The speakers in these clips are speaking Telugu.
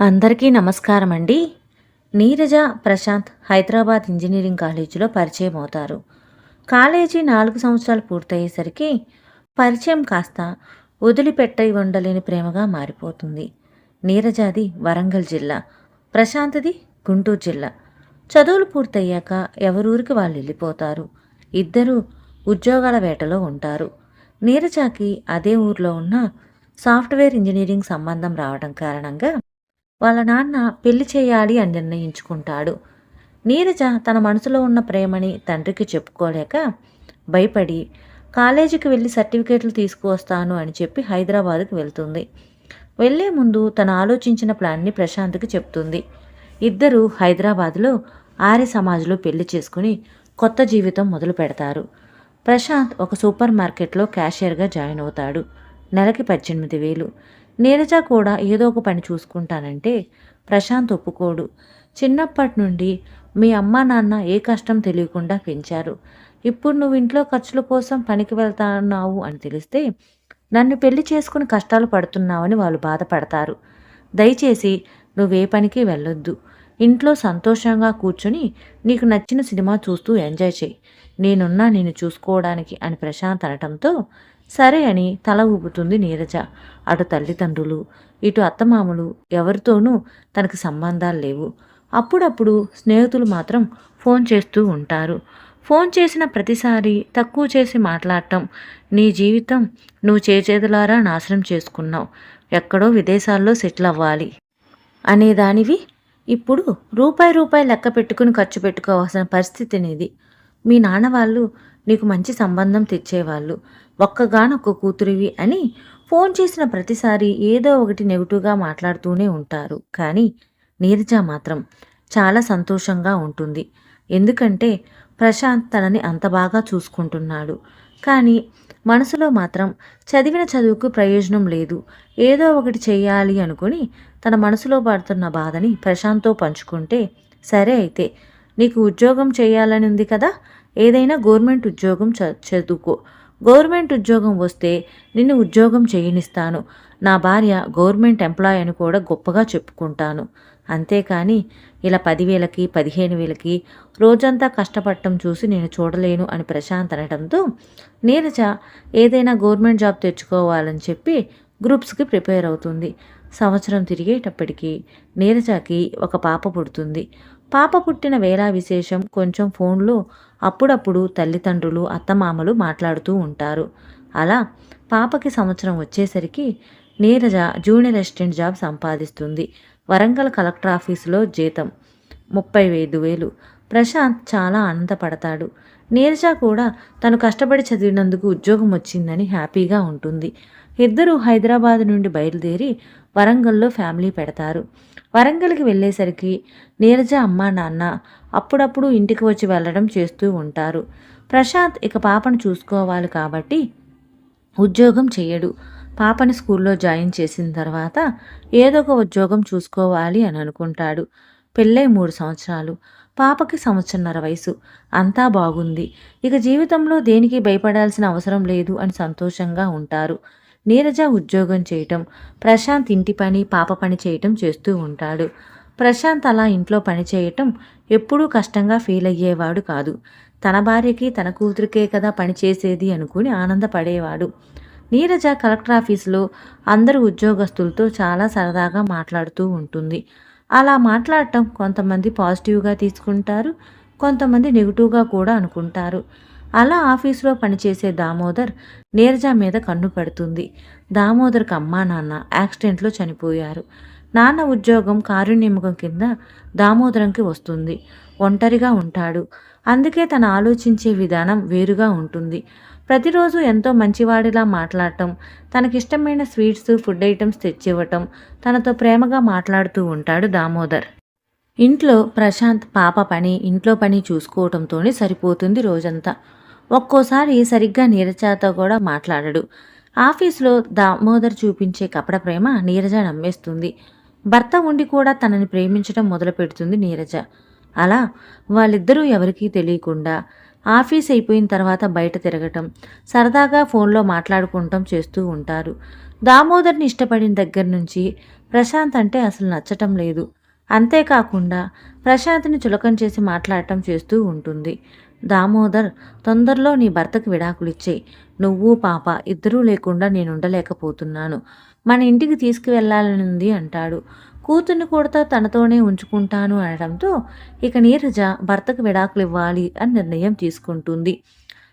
అందరికీ నమస్కారం అండి నీరజ ప్రశాంత్ హైదరాబాద్ ఇంజనీరింగ్ కాలేజీలో పరిచయం అవుతారు. కాలేజీ నాలుగు సంవత్సరాలు పూర్తయ్యేసరికి పరిచయం కాస్త వదిలిపెట్ట ఉండలేని ప్రేమగా మారిపోతుంది. నీరజాది వరంగల్ జిల్లా ప్రశాంత్ది గుంటూరు జిల్లా. చదువులు పూర్తయ్యాక ఎవరూరికి వాళ్ళు వెళ్ళిపోతారు? ఇద్దరూ ఉద్యోగాల వేటలో ఉంటారు. నీరజాకి అదే ఊర్లో ఉన్న సాఫ్ట్వేర్ ఇంజనీరింగ్ సంబంధం రావడం కారణంగా వాళ్ళ నాన్న పెళ్ళి చేయాలి అని నిర్ణయించుకుంటాడు. నీరజ తన మనసులో ఉన్న ప్రేమని తండ్రికి చెప్పుకోలేక భయపడి కాలేజీకి వెళ్ళి సర్టిఫికేట్లు తీసుకువస్తాను అని చెప్పి హైదరాబాద్కి వెళ్తుంది. వెళ్ళే ముందు తను ఆలోచించిన ప్లాన్ని ప్రశాంత్కి చెప్తుంది. ఇద్దరు హైదరాబాద్లో ఆర్య సమాజ్లో పెళ్ళి చేసుకుని కొత్త జీవితం మొదలు పెడతారు. ప్రశాంత్ ఒక సూపర్ మార్కెట్లో క్యాషియర్గా జాయిన్ అవుతాడు. నెలకి పద్దెనిమిది వేలు. నీరజ కూడా ఏదో ఒక పని చూసుకుంటానంటే ప్రశాంత్ ఒప్పుకోడు. చిన్నప్పటి నుండి మీ అమ్మా నాన్న ఏ కష్టం తెలియకుండా పెంచారు. ఇప్పుడు నువ్వు ఇంట్లో ఖర్చుల కోసం పనికి వెళ్తున్నావు అని తెలిస్తే నన్ను పెళ్ళి చేసుకుని కష్టాలు పడుతున్నావని వాళ్ళు బాధపడతారు. దయచేసి నువ్వే పనికి వెళ్ళొద్దు. ఇంట్లో సంతోషంగా కూర్చొని నీకు నచ్చిన సినిమా చూస్తూ ఎంజాయ్ చేయి. నేనున్నా నేను చూసుకోవడానికి అని ప్రశాంత్ అనటంతో సరే అని తల ఊపుతుంది నీరజ. అటు తల్లిదండ్రులు ఇటు అత్తమామలు ఎవరితోనూ తనకు సంబంధాలు లేవు. అప్పుడప్పుడు స్నేహితులు మాత్రం ఫోన్ చేస్తూ ఉంటారు. ఫోన్ చేసిన ప్రతిసారి తక్కువ చేసి మాట్లాడటం నీ జీవితం నువ్వు చేచేదులారా నాశనం చేసుకున్నావు. ఎక్కడో విదేశాల్లో సెటిల్ అవ్వాలి అనేదానివి. ఇప్పుడు రూపాయి రూపాయి లెక్క పెట్టుకుని ఖర్చు పెట్టుకోవాల్సిన పరిస్థితి నీది. మీ నాన్న వాళ్ళు నీకు మంచి సంబంధం తెచ్చేవాళ్ళు. ఒక్కగానొక్క కూతురివి అని ఫోన్ చేసిన ప్రతిసారి ఏదో ఒకటి నెగిటివ్గా మాట్లాడుతూనే ఉంటారు. కానీ నీరజ మాత్రం చాలా సంతోషంగా ఉంటుంది. ఎందుకంటే ప్రశాంత్ తనని అంత బాగా చూసుకుంటున్నాడు. కానీ మనసులో మాత్రం చదివిన చదువుకు ప్రయోజనం లేదు. ఏదో ఒకటి చేయాలి అనుకుని తన మనసులో పడుతున్న బాధని ప్రశాంత్తో పంచుకుంటే సరే అయితే నీకు ఉద్యోగం చేయాలని ఉంది కదా? ఏదైనా గవర్నమెంట్ ఉద్యోగం చదువుకో. గవర్నమెంట్ ఉద్యోగం వస్తే నిన్ను ఉద్యోగం చేయనిస్తాను. నా భార్య గవర్నమెంట్ ఎంప్లాయ్ అని కూడా గొప్పగా చెప్పుకుంటాను. అంతేకాని ఇలా పదివేలకి పదిహేను వేలకి రోజంతా కష్టపడటం చూసి నేను చూడలేను అని ప్రశాంత్ అనడంతో నీరజ ఏదైనా గవర్నమెంట్ జాబ్ తెచ్చుకోవాలని చెప్పి గ్రూప్స్కి ప్రిపేర్ అవుతుంది. సంవత్సరం తిరిగేటప్పటికీ నీరజకి ఒక పాప పుడుతుంది. పాప పుట్టిన వేళ విశేషం కొంచెం ఫోన్లో అప్పుడప్పుడు తల్లిదండ్రులు అత్తమామలు మాట్లాడుతూ ఉంటారు. అలా పాపకి సంవత్సరం వచ్చేసరికి నీరజ జూనియర్ అసిస్టెంట్ జాబ్ సంపాదిస్తుంది. వరంగల్ కలెక్టర్ ఆఫీసులో జీతం ముప్పై ఐదు వేలు. ప్రశాంత్ చాలా ఆనందపడతాడు. నీరజ కూడా తను కష్టపడి చదివినందుకు ఉద్యోగం వచ్చిందని హ్యాపీగా ఉంటుంది. ఇద్దరూ హైదరాబాద్ నుండి బయలుదేరి వరంగల్లో ఫ్యామిలీ పెడతారు. వరంగల్కి వెళ్ళేసరికి నీరజ అమ్మ నాన్న అప్పుడప్పుడు ఇంటికి వచ్చి వెళ్ళడం చేస్తూ ఉంటారు. ప్రశాంత్ ఇక పాపను చూసుకోవాలి కాబట్టి ఉద్యోగం చేయడు. పాపని స్కూల్లో జాయిన్ చేసిన తర్వాత ఏదో ఒక ఉద్యోగం చూసుకోవాలి అని అనుకుంటాడు. పెళ్ళై మూడు సంవత్సరాలు. పాపకి సంవత్సరన్నర వయసు. అంతా బాగుంది. ఇక జీవితంలో దేనికి భయపడాల్సిన అవసరం లేదు అని సంతోషంగా ఉంటారు. నీరజ ఉద్యోగం చేయటం ప్రశాంత్ ఇంటి పని పాప పని చేయటం చేస్తూ ఉంటాడు. ప్రశాంత్ అలా ఇంట్లో పని చేయటం ఎప్పుడూ కష్టంగా ఫీల్ అయ్యేవాడు కాదు. తన భార్యకి తన కూతురికే కదా పని చేసేది అనుకుని ఆనందపడేవాడు. నీరజ కలెక్టర్ ఆఫీసులో అందరు ఉద్యోగస్తులతో చాలా సరదాగా మాట్లాడుతూ ఉంటుంది. అలా మాట్లాడటం కొంతమంది పాజిటివ్గా తీసుకుంటారు కొంతమంది నెగిటివ్గా కూడా అనుకుంటారు. అలా ఆఫీసులో పనిచేసే దామోదర్ నీరజ మీద కన్ను పడుతుంది. దామోదర్కి అమ్మా నాన్న యాక్సిడెంట్లో చనిపోయారు. నాన్న ఉద్యోగం కారుణ్యముఖం కింద దామోదరంకి వస్తుంది. ఒంటరిగా ఉంటాడు. అందుకే తను ఆలోచించే విధానం వేరుగా ఉంటుంది. ప్రతిరోజు ఎంతో మంచివాడిలా మాట్లాడటం తనకిష్టమైన స్వీట్స్ ఫుడ్ ఐటమ్స్ తెచ్చివ్వటం తనతో ప్రేమగా మాట్లాడుతూ ఉంటాడు దామోదర్. ఇంట్లో ప్రశాంత్ పాప పని ఇంట్లో పని చూసుకోవటంతోనే సరిపోతుంది రోజంతా. ఒక్కోసారి సరిగ్గా నీరజాతో కూడా మాట్లాడడు. ఆఫీస్లో దామోదర్ చూపించే కపట ప్రేమ నీరజ నమ్మేస్తుంది. భర్త ఉండి కూడా తనని ప్రేమించడం మొదలు పెడుతుంది నీరజ. అలా వాళ్ళిద్దరూ ఎవరికీ తెలియకుండా ఆఫీస్ అయిపోయిన తర్వాత బయట తిరగటం సరదాగా ఫోన్లో మాట్లాడుకుంటాం చేస్తూ ఉంటారు. దామోదర్ని ఇష్టపడిన దగ్గర నుంచి ప్రశాంత్ అంటే అసలు నచ్చటం లేదు. అంతేకాకుండా ప్రశాంత్ని చులకం చేసి మాట్లాడటం చేస్తూ ఉంటుంది. దామోదర్ తొందరలో నీ భర్తకు విడాకులిచ్చేయి. నువ్వు పాప ఇద్దరూ లేకుండా నేను ఉండలేకపోతున్నాను మన ఇంటికి తీసుకువెళ్ళాలనుంది అంటాడు. కూతుర్ని కూడా తనతోనే ఉంచుకుంటాను అనడంతో ఇక నీరజ భర్తకు విడాకులు ఇవ్వాలి అని నిర్ణయం తీసుకుంటుంది.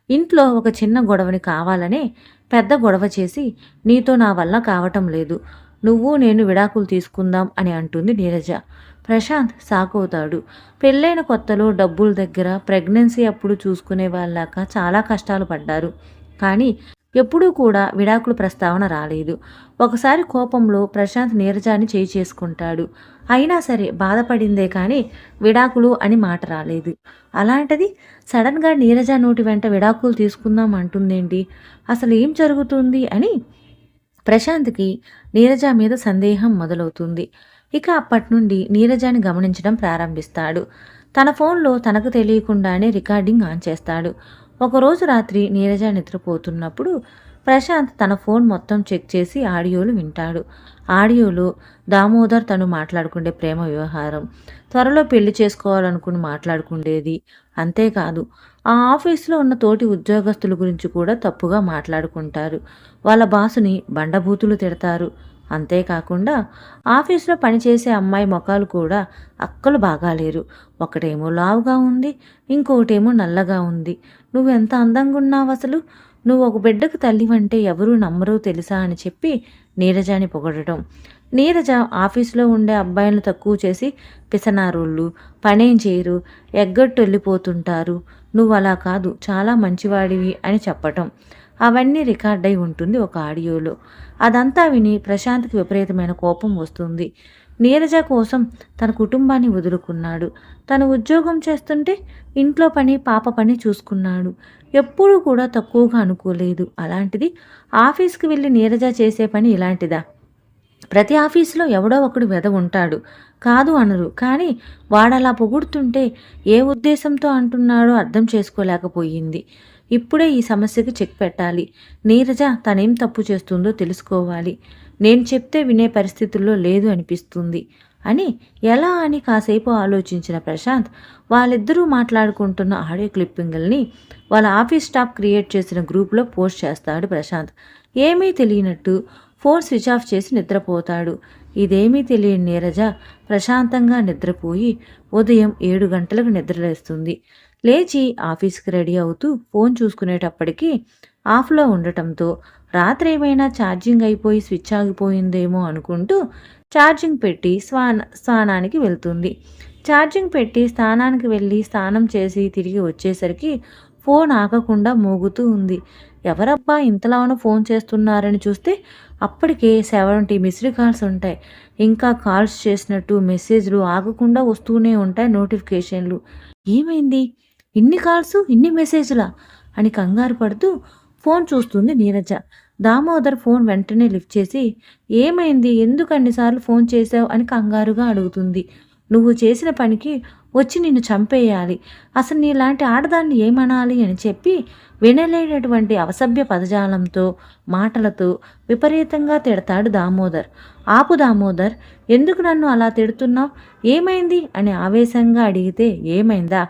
ఇంట్లో ఒక చిన్న గొడవని కావాలనే పెద్ద గొడవ చేసి నీతో నా వల్ల కావటం లేదు. నువ్వు నేను విడాకులు తీసుకుందాం అని అంటుంది నీరజ. ప్రశాంత్ సాకవుతాడు పెళ్ళైన కొత్తలో డబ్బుల దగ్గర ప్రెగ్నెన్సీ అప్పుడు చూసుకునే వాళ్ళాక చాలా కష్టాలు పడ్డారు. కానీ ఎప్పుడూ కూడా విడాకుల ప్రస్తావన రాలేదు. ఒకసారి కోపంలో ప్రశాంత్ నీరజాన్ని చేయి చేసుకుంటాడు. అయినా సరే బాధపడిందే కానీ విడాకులు అని మాట రాలేదు. అలాంటిది సడన్గా నీరజ నోటి వెంట విడాకులు తీసుకుందాం అంటుందేంటి? అసలు ఏం జరుగుతుంది? అని ప్రశాంత్కి నీరజ మీద సందేహం మొదలవుతుంది. ఇక అప్పటి నుండి నీరజాని గమనించడం ప్రారంభిస్తాడు. తన ఫోన్లో తనకు తెలియకుండానే రికార్డింగ్ ఆన్ చేస్తాడు. ఒకరోజు రాత్రి నీరజ నిద్రపోతున్నప్పుడు ప్రశాంత్ తన ఫోన్ మొత్తం చెక్ చేసి ఆడియోలు వింటాడు. ఆడియోలో దామోదర్ తను మాట్లాడుకునే ప్రేమ వ్యవహారం త్వరలో పెళ్ళి చేసుకోవాలనుకుని మాట్లాడుకుండేది అంతేకాదు ఆ ఆఫీసులో ఉన్న తోటి ఉద్యోగస్తుల గురించి కూడా తప్పుగా మాట్లాడుకుంటారు. వాళ్ళ బాసుని బండబూతులు తిడతారు. అంతేకాకుండా ఆఫీస్లో పనిచేసే అమ్మాయి ముఖాలు కూడా అక్కలు బాగాలేరు ఒకటేమో లావుగా ఉంది ఇంకొకటేమో నల్లగా ఉంది. నువ్వు ఎంత అందంగా ఉన్నావు అసలు? నువ్వు ఒక బిడ్డకు తల్లివంటే ఎవరూ నమ్మరు తెలుసా అని చెప్పి నీరజాని పొగడటం. నీరజ ఆఫీసులో ఉండే అబ్బాయిలను తక్కువ చేసి పిసనారోళ్ళు పనేం చేయరు ఎగ్గట్టు వెళ్ళిపోతుంటారు నువ్వు అలా కాదు చాలా మంచివాడివి అని చెప్పటం. అవన్నీ రికార్డ్ అయి ఉంటుంది ఒక ఆడియోలో. అదంతా విని ప్రశాంత్కి విపరీతమైన కోపం వస్తుంది. నీరజ కోసం తన కుటుంబాన్ని వదులుకున్నాడు. తను ఉద్యోగం చేస్తుంటే ఇంట్లో పని పాప పని చూసుకున్నాడు. ఎప్పుడూ కూడా తక్కువగా అనుకోలేదు. అలాంటిది ఆఫీస్కి వెళ్ళి నీరజ చేసే పని ఇలాంటిదా? ప్రతి ఆఫీసులో ఎవడో ఒకడు వెద ఉంటాడు. కాదు అనరు. కానీ వాడలా పొగుడుతుంటే ఏ ఉద్దేశంతో అంటున్నాడో అర్థం చేసుకోలేకపోయింది. ఇప్పుడే ఈ సమస్యకి చెక్ పెట్టాలి. నీరజ తనేం తప్పు చేస్తుందో తెలుసుకోవాలి. నేను చెప్తే వినే పరిస్థితుల్లో లేదు అనిపిస్తుంది. అని ఎలా అని కాసేపు ఆలోచించిన ప్రశాంత్ వాళ్ళిద్దరూ మాట్లాడుకుంటున్న ఆడియో క్లిప్పింగ్ని వాళ్ళ ఆఫీస్ స్టాఫ్ క్రియేట్ చేసిన గ్రూప్లో పోస్ట్ చేస్తాడు ప్రశాంత్. ఏమీ తెలియనట్టు ఫోన్ స్విచ్ ఆఫ్ చేసి నిద్రపోతాడు. ఇదేమీ తెలియని నీరజ ప్రశాంతంగా నిద్రపోయి ఉదయం ఏడు గంటలకు నిద్రలేస్తుంది. లేచి ఆఫీస్కి రెడీ అవుతూ ఫోన్ చూసుకునేటప్పటికీ ఆఫ్లో ఉండటంతో రాత్రి ఏమైనా ఛార్జింగ్ అయిపోయి స్విచ్ ఆగిపోయిందేమో అనుకుంటూ ఛార్జింగ్ పెట్టి స్వాన స్నానానికి వెళ్తుంది. ఛార్జింగ్ పెట్టి స్నానానికి వెళ్ళి స్నానం చేసి తిరిగి వచ్చేసరికి ఫోన్ ఆగకుండా మోగుతూ ఉంది. ఎవరబ్బా ఇంతలానో ఫోన్ చేస్తున్నారని చూస్తే అప్పటికే సెవెంటీ మిస్డ్ కాల్స్ ఉంటాయి. ఇంకా కాల్స్ చేసినట్టు మెసేజ్లు ఆగకుండా వస్తూనే ఉంటాయి నోటిఫికేషన్లు. ఏమైంది? ఇన్ని కాల్స్ ఇన్ని మెసేజ్లా? అని కంగారు పడుతూ ఫోన్ చూస్తుంది నీరజ. దామోదర్ ఫోన్ వెంటనే లిఫ్ట్ చేసి ఏమైంది? ఎందుకు అన్నిసార్లు ఫోన్ చేశావు? అని కంగారుగా అడుగుతుంది. నువ్వు చేసిన పనికి వచ్చి నిన్ను చంపేయాలి. అసలు నీలాంటి ఆడదాన్ని ఏమనాలి? అని చెప్పి వినలేనటువంటి అవసభ్య పదజాలంతో మాటలతో విపరీతంగా తిడతాడు దామోదర్. ఆపు దామోదర్ ఎందుకు నన్ను అలా తిడుతున్నావు? ఏమైంది? అని ఆవేశంగా అడిగితే ఏమైందా?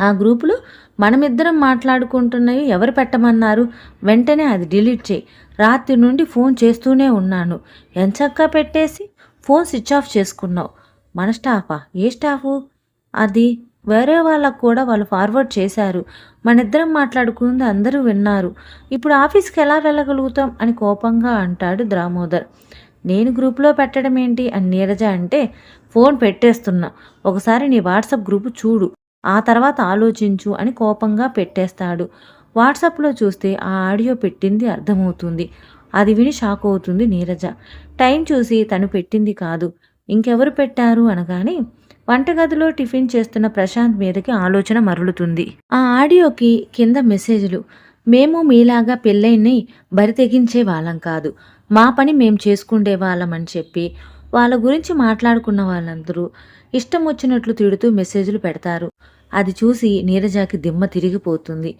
ఆ గ్రూపులో మనమిద్దరం మాట్లాడుకుంటున్నవి ఎవరు పెట్టమన్నారు? వెంటనే అది డిలీట్ చేయి. రాత్రి నుండి ఫోన్ చేస్తూనే ఉన్నాను. ఎంచక్కా పెట్టేసి ఫోన్ స్విచ్ ఆఫ్ చేసుకున్నావు. మన స్టాఫా? ఏ స్టాఫు? అది వేరే వాళ్ళకు కూడా వాళ్ళు ఫార్వర్డ్ చేశారు. మన ఇద్దరం మాట్లాడుకుంది అందరూ విన్నారు. ఇప్పుడు ఆఫీస్కి ఎలా వెళ్ళగలుగుతాం? అని కోపంగా అంటాడు దామోదర్. నేను గ్రూప్లో పెట్టడం ఏంటి అని నీరజ అంటే ఫోన్ పెట్టేస్తున్నా. ఒకసారి నీ వాట్సాప్ గ్రూపు చూడు. ఆ తర్వాత ఆలోచించు అని కోపంగా పెట్టేస్తాడు. వాట్సాప్లో చూస్తే ఆ ఆడియో పెట్టింది అర్థమవుతుంది. అది విని షాక్ అవుతుంది నీరజ. టైం చూసి తను పెట్టింది కాదు. ఇంకెవరు పెట్టారు అనగానే వంటగదిలో టిఫిన్ చేస్తున్న ప్రశాంత్ మీదకి ఆలోచన మరలుతుంది. ఆ ఆడియోకి కింద మెసేజ్లు మేము మీలాగా పెళ్ళైని బరి తెగించే వాళ్ళం కాదు. మా పని మేము చేసుకుండే వాళ్ళం అని చెప్పి వాళ్ళ గురించి మాట్లాడుకున్న వాళ్ళందరూ ఇష్టం వచ్చినట్లు తిడుతూ మెసేజ్లు పెడతారు. అది చూసి నీరజాకి దిమ్మ తిరిగిపోతుంది.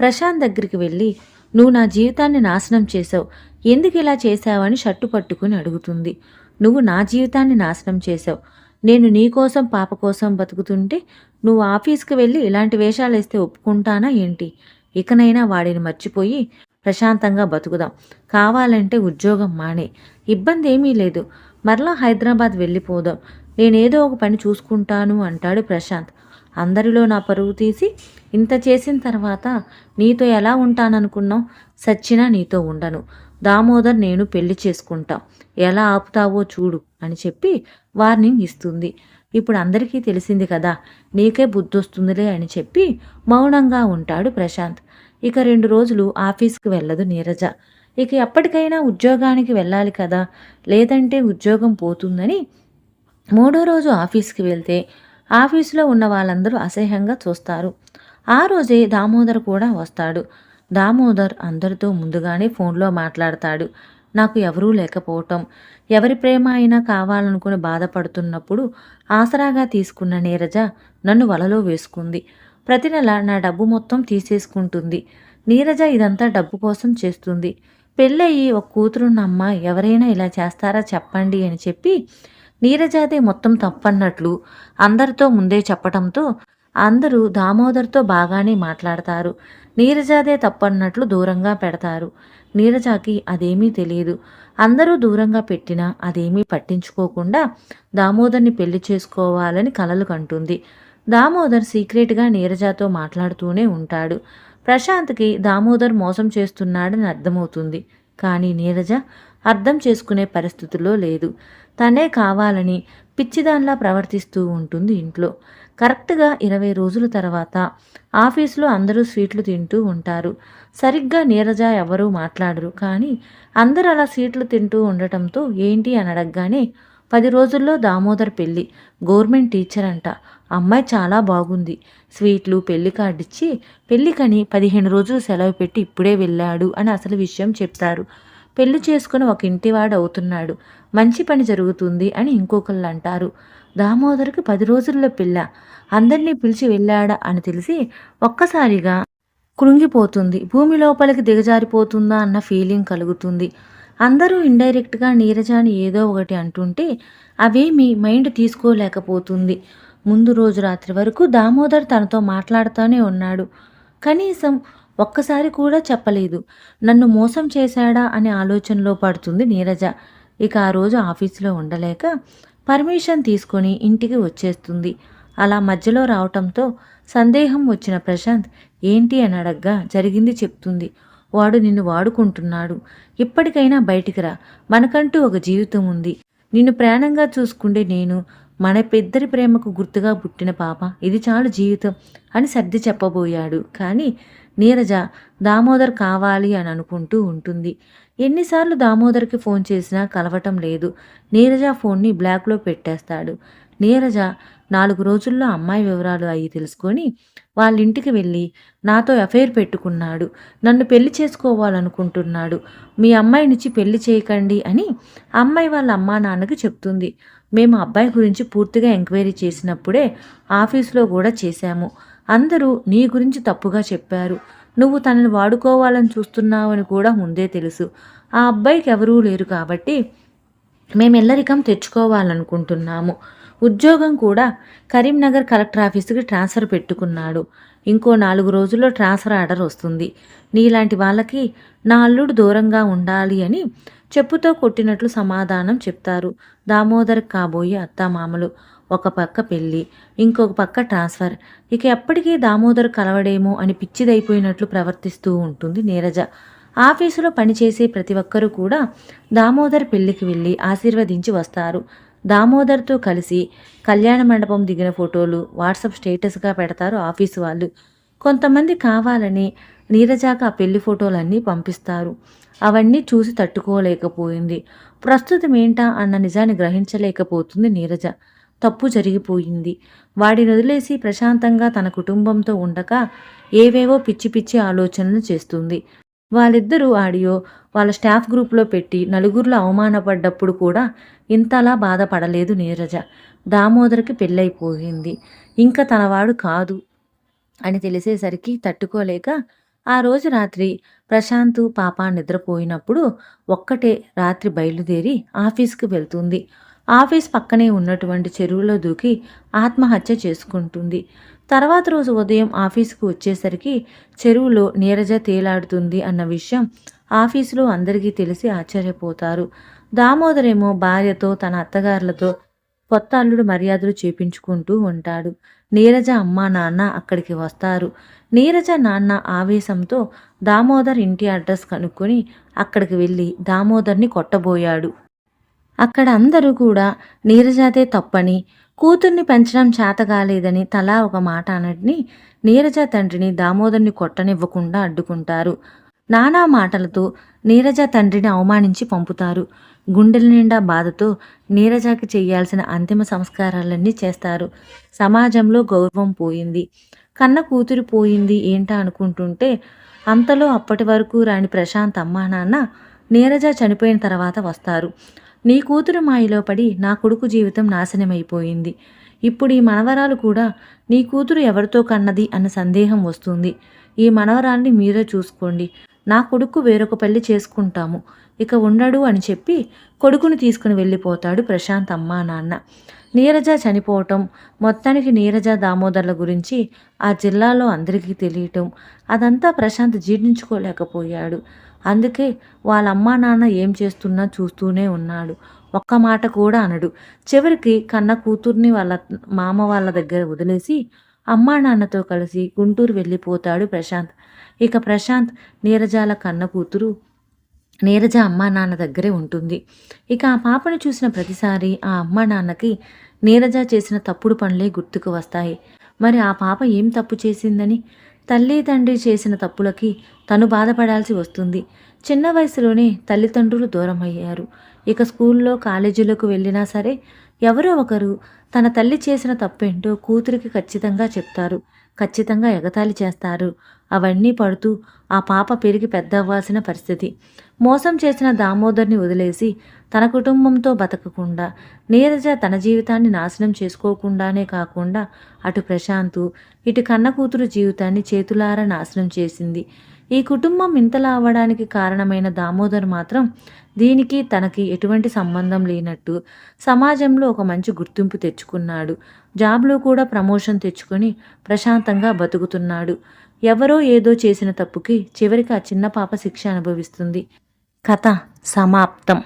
ప్రశాంత్ దగ్గరికి వెళ్ళి నువ్వు నా జీవితాన్ని నాశనం చేసావు ఎందుకు ఇలా చేశావని షట్టు పట్టుకుని అడుగుతుంది. నువ్వు నా జీవితాన్ని నాశనం చేసావు నేను నీ కోసం పాప కోసం బతుకుతుంటే నువ్వు ఆఫీస్కి వెళ్ళి ఇలాంటి వేషాలు వేస్తే ఒప్పుకుంటానా ఏంటి? ఇకనైనా వాడిని మర్చిపోయి ప్రశాంతంగా బతుకుదాం. కావాలంటే ఉద్యోగం మానే. ఇబ్బంది ఏమీ లేదు. మరలా హైదరాబాద్ వెళ్ళిపోదాం. నేనేదో ఒక పని చూసుకుంటాను అంటాడు ప్రశాంత్. అందరిలో నా పరువు తీసి ఇంత చేసిన తర్వాత నీతో ఎలా ఉంటాననుకున్నావు? సచ్చినా నీతో ఉండను. దామోదర్ నేను పెళ్ళి చేసుకుంటా. ఎలా ఆపుతావో చూడు అని చెప్పి వార్నింగ్ ఇస్తుంది. ఇప్పుడు అందరికీ తెలిసింది కదా నీకే బుద్ధొస్తుందిలే అని చెప్పి మౌనంగా ఉంటాడు ప్రశాంత్. ఇక రెండు రోజులు ఆఫీస్కి వెళ్ళదు నీరజ. ఇక ఎప్పటికైనా ఉద్యోగానికి వెళ్ళాలి కదా లేదంటే ఉద్యోగం పోతుందని మూడో రోజు ఆఫీస్కి వెళ్తే ఆఫీసులో ఉన్న వాళ్ళందరూ అసహ్యంగా చూస్తారు. ఆ రోజే దామోదర్ కూడా వస్తాడు. దామోదర్ అందరితో ముందుగానే ఫోన్లో మాట్లాడతాడు. నాకు ఎవరూ లేకపోవటం ఎవరి ప్రేమ అయినా కావాలనుకుని బాధపడుతున్నప్పుడు ఆసరాగా తీసుకున్న నీరజ నన్ను వలలో వేసుకుంది. ప్రతి నెల నా డబ్బు మొత్తం తీసేసుకుంటుంది. నీరజ ఇదంతా డబ్బు కోసం చేస్తుంది. పెళ్ళయి ఒక కూతురున్న అమ్మ ఎవరైనా ఇలా చేస్తారా చెప్పండి అని చెప్పి నీరజాదే మొత్తం తప్పన్నట్లు అందరితో ముందే చెప్పటంతో అందరూ దామోదర్తో బాగానే మాట్లాడతారు. నీరజాదే తప్పన్నట్లు దూరంగా పెడతారు. నీరజాకి అదేమీ తెలియదు. అందరూ దూరంగా పెట్టినా అదేమీ పట్టించుకోకుండా దామోదర్ని పెళ్ళి చేసుకోవాలని కలలు కంటుంది. దామోదర్ సీక్రెట్గా నీరజాతో మాట్లాడుతూనే ఉంటాడు. ప్రశాంత్కి దామోదర్ మోసం చేస్తున్నాడని అర్థమవుతుంది. కానీ నీరజ అర్థం చేసుకునే పరిస్థితుల్లో లేదు. తనే కావాలని పిచ్చిదాన్లా ప్రవర్తిస్తూ ఉంటుంది ఇంట్లో. కరెక్ట్గా ఇరవై రోజుల తర్వాత ఆఫీసులో అందరూ స్వీట్లు తింటూ ఉంటారు. సరిగ్గా నీరజ ఎవరూ మాట్లాడరు. కానీ అందరూ అలా స్వీట్లు తింటూ ఉండటంతో ఏంటి అని అడగగానే పది రోజుల్లో దామోదర్ పెళ్ళి గవర్నమెంట్ టీచర్ అంట. అమ్మాయి చాలా బాగుంది. స్వీట్లు పెళ్ళి కార్డు ఇచ్చి పెళ్ళికని పదిహేను రోజులు సెలవు పెట్టి ఇప్పుడే వెళ్ళాడు అని అసలు విషయం చెప్తారు. పెళ్ళి చేసుకుని ఒక ఇంటివాడు అవుతున్నాడు మంచి పని జరుగుతుంది అని ఇంకొకళ్ళు అంటారు దామోదర్కి పది రోజుల్లో పిల్ల. అందరినీ పిలిచి వెళ్ళాడా అని తెలిసి ఒక్కసారిగా కృంగిపోతుంది. భూమి లోపలికి దిగజారిపోతుందా అన్న ఫీలింగ్ కలుగుతుంది. అందరూ ఇండైరెక్ట్గా నీరజాని ఏదో ఒకటి అంటుంటే అవేమి మైండ్ తీసుకోలేకపోతుంది. ముందు రోజు రాత్రి వరకు దామోదర్ తనతో మాట్లాడుతూనే ఉన్నాడు. కనీసం ఒక్కసారి కూడా చెప్పలేదు. నన్ను మోసం చేశాడా అనే ఆలోచనలో పడుతుంది నీరజ. ఇక ఆ రోజు ఆఫీసులో ఉండలేక పర్మిషన్ తీసుకొని ఇంటికి వచ్చేస్తుంది. అలా మధ్యలో రావటంతో సందేహం వచ్చిన ప్రశాంత్ ఏంటి అని అడగ్గా జరిగింది చెప్తుంది. వాడు నిన్ను వాడుకుంటున్నాడు. ఇప్పటికైనా బయటికి రా. మనకంటూ ఒక జీవితం ఉంది. నిన్ను ప్రాణంగా చూసుకుంటే నేను మన పెద్దరి ప్రేమకు గుర్తుగా పుట్టిన పాప. ఇది చాలు జీవితం అని సర్ది చెప్పబోయాడు. కానీ నీరజ దామోదర్ కావాలి అని అనుకుంటూ ఉంటుంది. ఎన్నిసార్లు దామోదర్కి ఫోన్ చేసినా కలవటం లేదు. నీరజ ఫోన్ని బ్లాక్లో పెట్టేస్తాడు. నీరజ నాలుగు రోజుల్లో అమ్మాయి వివరాలు అయ్యి తెలుసుకొని వాళ్ళ ఇంటికి వెళ్ళి నాతో అఫైర్ పెట్టుకున్నాడు. నన్ను పెళ్ళి చేసుకోవాలనుకుంటున్నాడు. మీ అమ్మాయి నుంచి పెళ్ళి చేయకండి అని అమ్మాయి వాళ్ళ అమ్మా నాన్నకి చెప్తుంది. మేము అబ్బాయి గురించి పూర్తిగా ఎంక్వైరీ చేసినప్పుడే ఆఫీసులో కూడా చేశాము. అందరూ నీ గురించి తప్పుగా చెప్పారు. నువ్వు తనని వాడుకోవాలని చూస్తున్నావని కూడా ముందే తెలుసు. ఆ అబ్బాయికి ఎవరూ లేరు కాబట్టి మేమెల్లరికం తెచ్చుకోవాలనుకుంటున్నాము. ఉద్యోగం కూడా కరీంనగర్ కలెక్టర్ ఆఫీసుకి ట్రాన్స్ఫర్ పెట్టుకున్నాడు. ఇంకో నాలుగు రోజుల్లో ట్రాన్స్ఫర్ ఆర్డర్ వస్తుంది. నీలాంటి వాళ్ళకి నా అల్లుడు దూరంగా ఉండాలి అని చెప్పుతో కొట్టినట్లు సమాధానం చెప్తారు. దామోదర్ కాబోయే అత్తామామలు. ఒక పక్క పెళ్ళి ఇంకొక పక్క ట్రాన్స్ఫర్. ఇక ఎప్పటికీ దామోదర్ కలవడేమో అని పిచ్చిదైపోయినట్లు ప్రవర్తిస్తూ ఉంటుంది నీరజ. ఆఫీసులో పనిచేసే ప్రతి ఒక్కరూ కూడా దామోదర్ పెళ్ళికి వెళ్ళి ఆశీర్వదించి వస్తారు. దామోదర్తో కలిసి కళ్యాణ మండపం దిగిన ఫోటోలు వాట్సాప్ స్టేటస్గా పెడతారు ఆఫీసు వాళ్ళు. కొంతమంది కావాలని నీరజాకు ఆ పెళ్ళి ఫోటోలన్నీ పంపిస్తారు. అవన్నీ చూసి తట్టుకోలేకపోయింది. ప్రస్తుతం ఏంటా అన్న నిజాన్ని గ్రహించలేకపోతుంది నీరజ. తప్పు జరిగిపోయింది. వాడిని వదిలేసి ప్రశాంతంగా తన కుటుంబంతో ఉండక ఏవేవో పిచ్చి పిచ్చి ఆలోచనలు చేస్తుంది. వాళ్ళిద్దరూ ఆడియో వాళ్ళ స్టాఫ్ గ్రూప్లో పెట్టి నలుగురిలో అవమానపడ్డప్పుడు కూడా ఇంతలా బాధపడలేదు నీరజ. దామోదర్కి పెళ్ళైపోయింది ఇంకా తనవాడు కాదు అని తెలిసేసరికి తట్టుకోలేక ఆ రోజు రాత్రి ప్రశాంత్ పాప నిద్రపోయినప్పుడు ఒక్కటే రాత్రి బయలుదేరి ఆఫీస్కి వెళ్తుంది. ఆఫీస్ పక్కనే ఉన్నటువంటి చెరువులో దూకి ఆత్మహత్య చేసుకుంటుంది. తర్వాత రోజు ఉదయం ఆఫీస్కి వచ్చేసరికి చెరువులో నీరజ తేలాడుతుంది అన్న విషయం ఆఫీసులో అందరికీ తెలిసి ఆశ్చర్యపోతారు. దామోదరేమో భార్యతో తన అత్తగారులతో కొత్త అల్లుడు మర్యాదలు చేపించుకుంటూ ఉంటాడు. నీరజ అమ్మ నాన్న అక్కడికి వస్తారు. నీరజ నాన్న ఆవేశంతో దామోదర్ ఇంటి అడ్రస్ కనుక్కొని అక్కడికి వెళ్ళి దామోదర్ని కొట్టబోయాడు. అక్కడ అందరూ కూడా నీరజాదే తప్పని కూతుర్ని పెంచడం చేతగాలేదని తలా ఒక మాట అన్నిటిని నీరజ తండ్రిని దామోదర్ని కొట్టనివ్వకుండా అడ్డుకుంటారు. నానా మాటలతో నీరజ తండ్రిని అవమానించి పంపుతారు. గుండెల నిండా బాధతో నీరజకి చేయాల్సిన అంతిమ సంస్కారాలన్నీ చేస్తారు. సమాజంలో గౌరవం పోయింది. కన్న కూతురు పోయింది ఏంటా అనుకుంటుంటే అంతలో అప్పటి వరకు రాని ప్రశాంత్ అమ్మా నాన్న నీరజ చనిపోయిన తర్వాత వస్తారు. నీ కూతురు మాయలో పడి నా కొడుకు జీవితం నాశనమైపోయింది. ఇప్పుడు ఈ మనవరాలు కూడా నీ కూతురు ఎవరితో కన్నది అన్న సందేహం వస్తుంది. ఈ మనవరాల్ని మీరే చూసుకోండి. నా కొడుకు వేరొక పెళ్ళి చేసుకుంటాము. ఇక ఉండడు అని చెప్పి కొడుకుని తీసుకుని వెళ్ళిపోతాడు ప్రశాంత్ అమ్మా నాన్న. నీరజ చనిపోవటం మొత్తానికి నీరజ దామోదర్ల గురించి ఆ జిల్లాలో అందరికీ తెలియటం అదంతా ప్రశాంత్ జీర్ణించుకోలేకపోయాడు. అందుకే వాళ్ళ అమ్మా నాన్న ఏం చేస్తున్నా చూస్తూనే ఉన్నాడు. ఒక్క మాట కూడా అనడు. చివరికి కన్న కూతుర్ని వాళ్ళ మామ వాళ్ళ దగ్గర వదిలేసి అమ్మా నాన్నతో కలిసి గుంటూరు వెళ్ళిపోతాడు ప్రశాంత్. ఇక ప్రశాంత్ నీరజాల కన్న కూతురు నీరజ అమ్మా నాన్న దగ్గరే ఉంటుంది. ఇక ఆ పాపను చూసిన ప్రతిసారి ఆ అమ్మా నాన్నకి నీరజ చేసిన తప్పుడు పనులే గుర్తుకు వస్తాయి. మరి ఆ పాప ఏం తప్పు చేసిందని? తల్లి తండ్రి చేసిన తప్పులకి తను బాధపడాల్సి వస్తుంది. చిన్న వయసులోనే తల్లిదండ్రులు దూరం అయ్యారు ఇక స్కూల్లో కాలేజీలోకి వెళ్ళినా సరే ఎవరో ఒకరు తన తల్లి చేసిన తప్పేంటో కూతురికి ఖచ్చితంగా చెప్తారు. ఖచ్చితంగా ఎగతాళి చేస్తారు. అవన్నీ పడుతూ ఆ పాప పెరిగి పెద్ద అవ్వాల్సిన పరిస్థితి. మోసం చేసిన దామోదర్ని వదిలేసి తన కుటుంబంతో బతకకుండా నీరజ తన జీవితాన్ని నాశనం చేసుకోకుండానే కాకుండా అటు ప్రశాంతు ఇటు కన్న కూతురు జీవితాన్ని చేతులారా నాశనం చేసింది. ఈ కుటుంబం ఇంతలా అవ్వడానికి కారణమైన దామోదర్ మాత్రం దీనికి తనకి ఎటువంటి సంబంధం లేనట్టు సమాజంలో ఒక మంచి గుర్తింపు తెచ్చుకున్నాడు. జాబ్లో కూడా ప్రమోషన్ తెచ్చుకొని ప్రశాంతంగా బతుకుతున్నాడు. ఎవరో ఏదో చేసిన తప్పుకి చివరికి ఆ చిన్న పాప శిక్ష అనుభవిస్తుంది. కథ సమాప్తం.